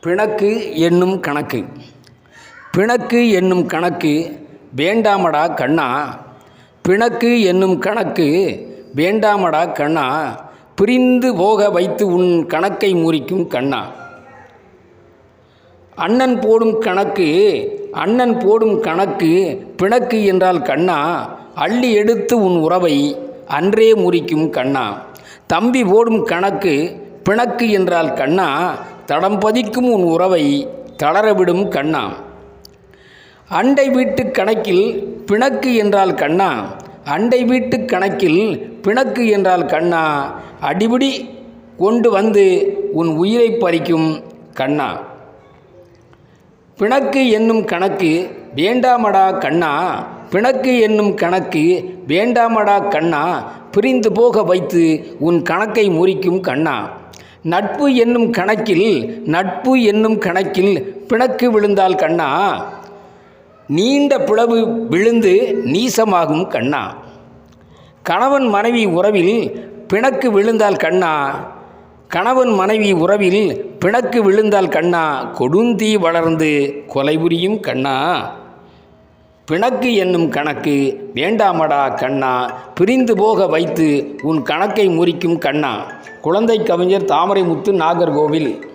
பிணக்கு என்னும் கணக்கு. பிணக்கு என்னும் கணக்கு வேண்டாமடா கண்ணா. பிணக்கு என்னும் கணக்கு வேண்டாமடா கண்ணா. பிரிந்து போக வைத்து உன் கணக்கை முறிக்கும் கண்ணா. அண்ணன் போடும் கணக்கு அண்ணன் போடும் கணக்கு பிணக்கு என்றால் கண்ணா. அள்ளி எடுத்து உன் உறவை அன்றே முறிக்கும் கண்ணா. தம்பி போடும் கணக்கு பிணக்கு என்றால் கண்ணா. தடம் பதிக்கும் உன் உறவை தளரவிடும் கண்ணா. அண்டை வீட்டு கணக்கில் பிணக்கு என்றால் கண்ணா. அண்டை வீட்டு கணக்கில் பிணக்கு என்றால் கண்ணா. அடிபிடி கொண்டு வந்து உன் உயிரை பறிக்கும் கண்ணா. பிணக்கு என்னும் கணக்கு வேண்டாமடா கண்ணா. பிணக்கு என்னும் கணக்கு வேண்டாமடா கண்ணா. பிரிந்து போக வைத்து உன் கணக்கை முறிக்கும் கண்ணா. நட்பு என்னும் கணக்கில் நட்பு என்னும் கணக்கில் பிணக்கு விழுந்தால் கண்ணா? நீண்ட பிளவு விழுந்து நீசமாகும் கண்ணா? கணவன் மனைவி உறவில் பிணக்கு விழுந்தால் கண்ணா? கணவன் மனைவி உறவில் பிணக்கு விழுந்தால் கண்ணா? கொடுந்தீ வளர்ந்து கொலை புரியும் கண்ணா? பிணக்கு என்னும் கணக்கு வேண்டாமடா கண்ணா பிரிந்து போக வைத்து உன் கணக்கை முறிக்கும் கண்ணா. குழந்தை கவிஞர் தாமரைமுத்து நாகர்கோவில்.